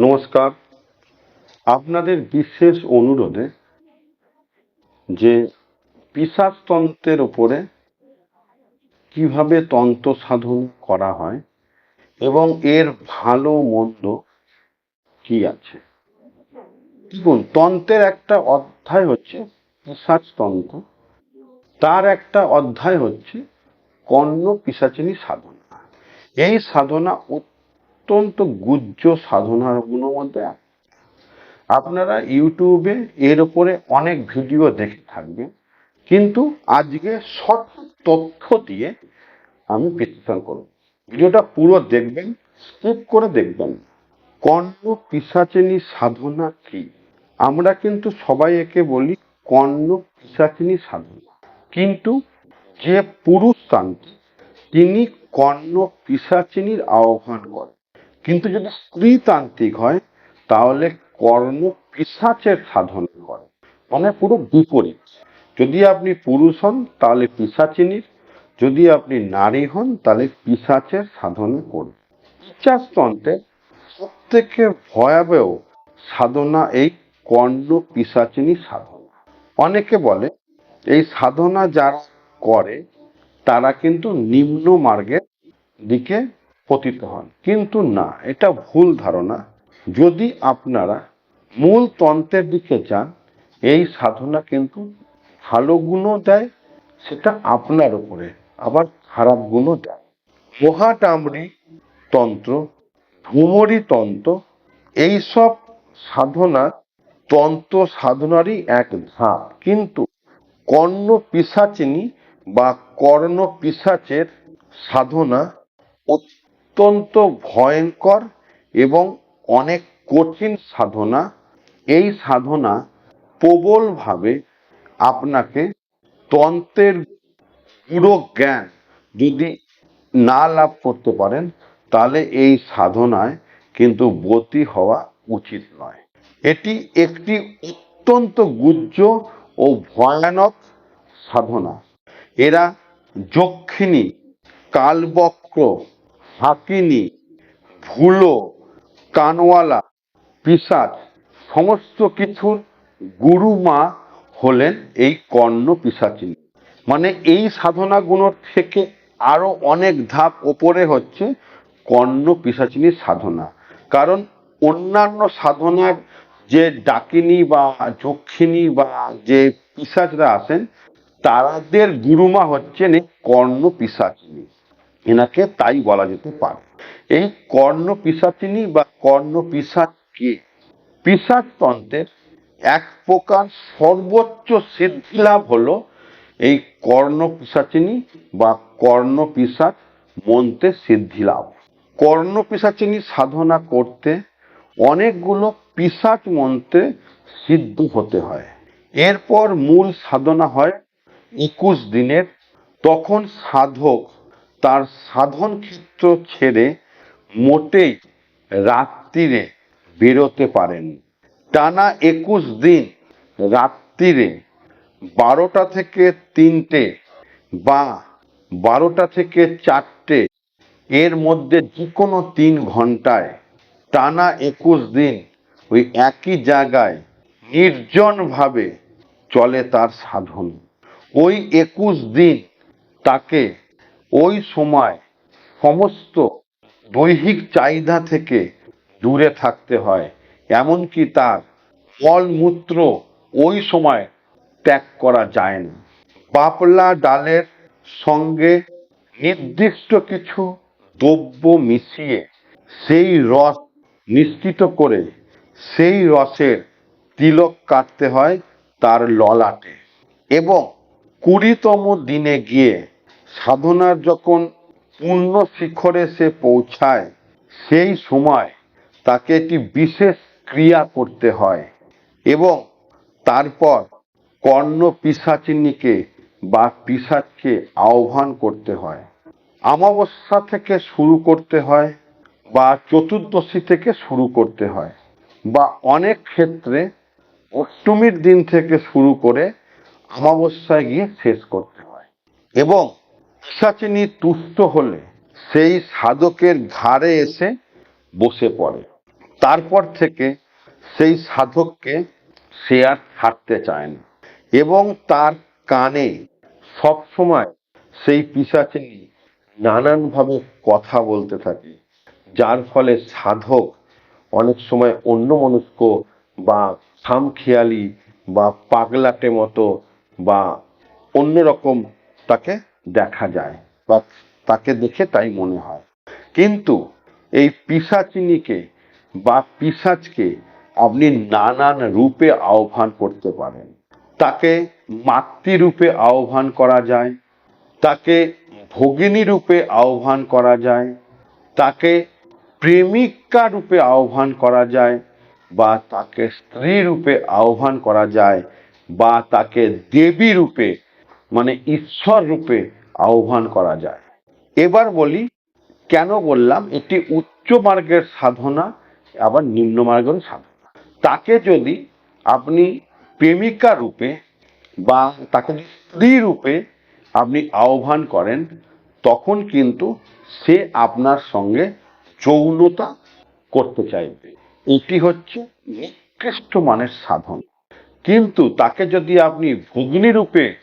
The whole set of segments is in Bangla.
নমস্কার। আপনাদের বিশেষ অনুরোধে যে পিসাজতন্ত্রের ওপরে কীভাবে তন্ত্র সাধন করা হয় এবং এর ভালো মন্দ কি আছে? দেখুন, তন্ত্রের একটা অধ্যায় হচ্ছে পিসাজতন্ত্র তার একটা অধ্যায় হচ্ছে কর্ণ পিসাচিনী সাধনা। এই সাধনা অত্যন্ত গুহ্য সাধনাগুলোর মধ্যে। আপনারা ইউটিউবে এর উপরে অনেক ভিডিও দেখে থাকবেন, কিন্তু আজকে সঠিক তথ্য দিয়ে আমি বিশ্লেষণ করব। ভিডিওটা পুরো দেখবেন, স্কিপ করে দেখবেন। কর্ণ পিসাচিনী সাধনা কি? আমরা কিন্তু সবাই একে বলি কর্ণ পিসাচিনী সাধনা। কিন্তু যে পুরুষ তিনি কর্ণ পিসাচিনীর আহ্বান করেন। কিন্তু যদি স্ত্রী তান্ত্রিক হয়, তাহলে কর্ম পিসাচের সাধনা করে। মানে পুরো বিপরীত। যদি আপনি পুরুষ হন, তাহলে পিসাচিনীর। যদি আপনি নারী হন, তাহলে পিসাচের সাধনা করুন। পিসাচতন্ত্রে সব ভয়াবহ সাধনা এই কর্ণ পিসাচিনী সাধনা। অনেকে বলে, এই সাধনা যারা করে, তারা কিন্তু নিম্ন মার্গের দিকে পতিত হন। কিন্তু না, এটা ভুল ধারণা। যদি আপনারা মূল তন্ত্রের দিকে যান, এই সাধনা কিন্তু ভালো গুণও দেয়, সেটা আপনার উপরে আবার খারাপ গুণও দেয়। মহাটামরি তন্ত্র ভ্রমরী তন্ত্র, এইসব সাধনা তন্ত্র সাধনারই এক ধাপ। কিন্তু কর্ণ পিসাচিনী বা কর্ণ পিসাচের সাধনা অত্যন্ত ভয়ঙ্কর এবং অনেক কঠিন সাধনা। এই সাধনা প্রবলভাবে আপনাকে তন্ত্রের পুরো জ্ঞান যদি না লাভ করতে পারেন, তাহলে এই সাধনায় কিন্তু বতী হওয়া উচিত নয়। এটি একটি অত্যন্ত গুহ্য ও ভয়ানক সাধনা। এরা যক্ষিণী, কালবক্র হাকিনী ভুলো, কানওয়ালা, পিসাচ, সমস্ত কিছুর গুরুমা হলেন এই কর্ণ পিসাচিনী। মানে এই সাধনাগুলোর থেকে আরও অনেক ধাপ ওপরে হচ্ছে কর্ণ পিসাচিনীর সাধনা। কারণ অন্যান্য সাধনার যে ডাকিনী বা যক্ষিণী বা যে পিসাচরা আসেন তাদের গুরুমা হচ্ছেন এই কর্ণ পিসাচিনী। এনাকে তাই বলা যেতে পারে। এই কর্ণ পিসাচিনী বা কর্ণ পিসাচ কে? পিসাচ তন্ত্রের এক প্রকার সর্বোচ্চ সিদ্ধি লাভ হলো এই কর্ণ পিসাচিনী বা কর্ণ পিসাচ মন্ত্রের সিদ্ধি লাভ কর্ণ পিসাচিনী সাধনা করতে অনেকগুলো পিসাচ মন্ত্রে সিদ্ধ হতে হয়। এরপর মূল সাধনা হয় একুশ দিনের। তখন সাধক তার সাধন ক্ষেত্র ছেড়ে মোটেই রাত্রিরে বেরোতে পারেন। টানা একুশ দিন রাত্রিরে বারোটা থেকে তিনটে বা বারোটা থেকে চারটে এর মধ্যে যে কোনো তিন ঘন্টায় টানা একুশ দিন ওই একই জায়গায় নির্জনভাবে চলে তার সাধন। ওই একুশ দিন তাকে ওই সময় সমস্ত দৈহিক চাহিদা থেকে দূরে থাকতে হয়। এমনকি তার মলমূত্র ওই সময় ত্যাগ করা যায় না। পাপলা ডালের সঙ্গে নির্দিষ্ট কিছু দ্রব্য মিশিয়ে সেই রস নিশ্চিত করে সেই রসের তিলক কাটতে হয় তার ললাটে। এবং কুড়িতম দিনে গিয়ে সাধনার যখন পূর্ণ শিখরে সে পৌঁছায়, সেই সময় তাকে একটি বিশেষ ক্রিয়া করতে হয় এবং তারপর কর্ণ পিসাচিনীকে বা পিসাচকে আহ্বান করতে হয়। অমাবস্যা থেকে শুরু করতে হয় বা চতুর্দশী থেকে শুরু করতে হয় বা অনেক ক্ষেত্রে অষ্টমীর দিন থেকে শুরু করে অমাবস্যায় গিয়ে শেষ করতে হয়। এবং পিসাচিনী তুষ্ট হলে সেই সাধকের ঘাড়ে এসে বসে পড়ে। তারপর থেকে সেই সাধককে সে আর ছাড়তে চায় না এবং তার কানে সবসময় সেই পিসাচিনি নানানভাবে কথা বলতে থাকে, যার ফলে সাধক অনেক সময় অন্য মনস্ক বা খামখেয়ালি বা পাগলাটে মতো বা অন্যরকম তাকে দেখা যায় বা তাকে দেখে তাই মনে হয়। কিন্তু এই পিসাচিনিকে বা পিসাচকে আপনি নানান রূপে আহ্বান করতে পারেন। তাকে মাতৃরূপে আহ্বান করা যায়, তাকে ভগিনী রূপে আহ্বান করা যায়, তাকে প্রেমিকা রূপে আহ্বান করা যায় বা তাকে স্ত্রী রূপে আহ্বান করা যায় বা তাকে দেবী রূপে মানে ঈশ্বর রূপে আহ্বান করা যায়। এবার বলি, কেন বললাম এটি উচ্চ মার্গের সাধনা, আবার নিম্ন মার্গের সাধনা? তাকে যদি আপনি প্রেমিকা রূপে বা তাকে স্ত্রী রূপে আপনি আহ্বান করেন, তখন কিন্তু সে আপনার সঙ্গে যৌনতা করতে চাইবে। এটি হচ্ছে নিকৃষ্ট মানের সাধন। কিন্তু তাকে যদি আপনি ভগ্নী রূপে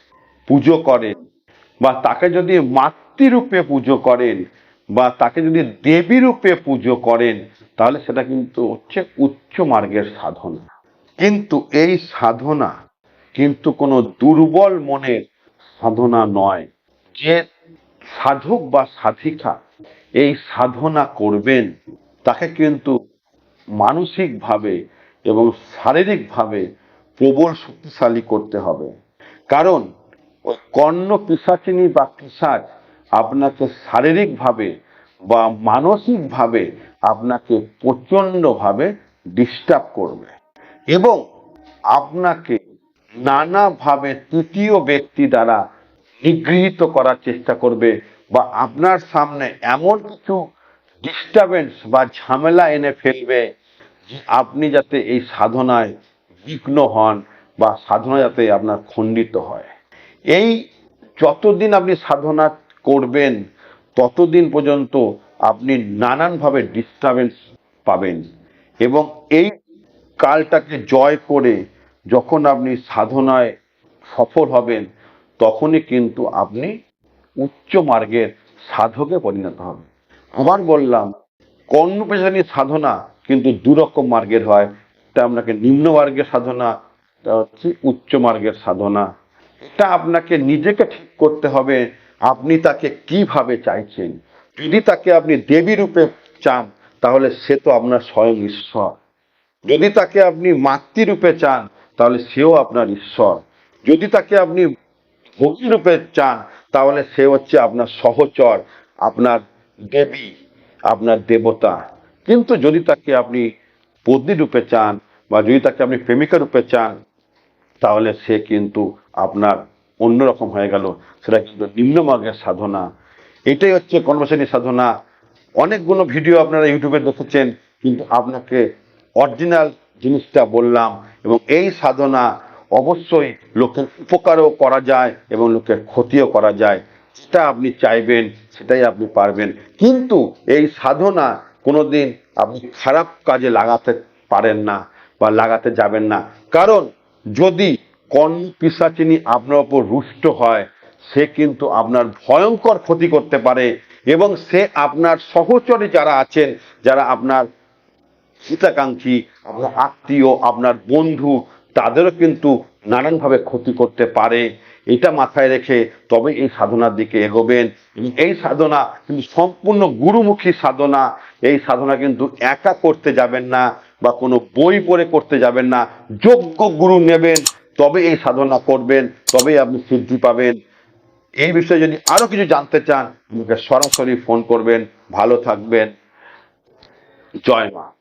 পুজো করেন বা তাকে যদি মাতৃরূপে পুজো করেন বা তাকে যদি দেবী রূপে পুজো করেন, তাহলে সেটা কিন্তু হচ্ছে উচ্চ মার্গের সাধনা। কিন্তু এই সাধনা কিন্তু কোনো দুর্বল মনের সাধনা নয়। যে সাধক বা সাধিকা এই সাধনা করবেন, তাকে কিন্তু মানসিকভাবে এবং শারীরিকভাবে প্রবল শক্তিশালী করতে হবে। কারণ কর্ণ পিসাচিনী বা পিসাচ আপনাকে শারীরিকভাবে বা মানসিকভাবে আপনাকে প্রচণ্ডভাবে ডিস্টার্ব করবে। এবং আপনাকে নানাভাবে তৃতীয় ব্যক্তি দ্বারা নিগৃহীত করার চেষ্টা করবে বা আপনার সামনে এমন কিছু ডিস্টারবেন্স বা ঝামেলা এনে ফেলবে যে আপনি যাতে এই সাধনায় বিঘ্ন হন বা সাধনা যাতে আপনার খণ্ডিত হয়। এই যতদিন আপনি সাধনা করবেন, ততদিন পর্যন্ত আপনি নানানভাবে ডিস্টারবেন্স পাবেন। এবং এই কালটাকে জয় করে যখন আপনি সাধনায় সফল হবেন, তখনই কিন্তু আপনি উচ্চ মার্গের সাধকে পরিণত হবেন। আবার বললাম, কর্ণপেশানি সাধনা কিন্তু দুরকম মার্গের হয়। তা আপনাকে নিম্ন মার্গের সাধনা তা হচ্ছে উচ্চ মার্গের সাধনা। এটা আপনাকে নিজেকে ঠিক করতে হবে। আপনি তাকে কীভাবে চাইছেন? যদি তাকে আপনি দেবী রূপে চান, তাহলে সে তো আপনার স্বয়ং ঈশ্বর। যদি তাকে আপনি মাতৃরূপে চান, তাহলে সেও আপনার ঈশ্বর। যদি তাকে আপনি ভক্তি রূপে চান, তাহলে সে হচ্ছে আপনার সহচর, আপনার দেবী, আপনার দেবতা। কিন্তু যদি তাকে আপনি পত্নী রূপে চান বা যদি তাকে আপনি প্রেমিকা রূপে চান, তাহলে সে কিন্তু আপনার অন্যরকম হয়ে গেল। সেটা কিন্তু নিম্নমার্গের সাধনা? এটাই হচ্ছে কর্মশ্রেণী সাধনা। অনেকগুলো ভিডিও আপনারা ইউটিউবে দেখেছেন, কিন্তু আপনাকে অরিজিনাল জিনিসটা বললাম এবং এই সাধনা অবশ্যই লোকের উপকারও করা যায় এবং লোকের ক্ষতিও করা যায়। যেটা আপনি চাইবেন, সেটাই আপনি পারবেন। কিন্তু এই সাধনা কোনোদিন আপনি খারাপ কাজে লাগাতে পারেন না বা লাগাতে যাবেন না। কারণ যদি কর্ণ পিসাচিনী আপনার ওপর রুষ্ট হয়, সে কিন্তু আপনার ভয়ঙ্কর ক্ষতি করতে পারে এবং সে আপনার সহচরে যারা আছেন, যারা আপনার হিতাকাঙ্ক্ষী, আপনার আত্মীয়, আপনার বন্ধু, তাদেরও কিন্তু নানানভাবে ক্ষতি করতে পারে। এটা মাথায় রেখে তবে এই সাধনার দিকে এগোবেন। এই সাধনা কিন্তু সম্পূর্ণ গুরুমুখী সাধনা। এই সাধনা কিন্তু একা করতে যাবেন না বা কোনো বই পড়ে করতে যাবেন না। যোগ্য গুরু নেবেন তবে এই সাধনা করবেন, তবেই আপনি সিদ্ধি পাবেন। এই বিষয়ে যদি আরও কিছু জানতে চান, আমাকে সরাসরি ফোন করবেন। ভালো থাকবেন। জয় মা।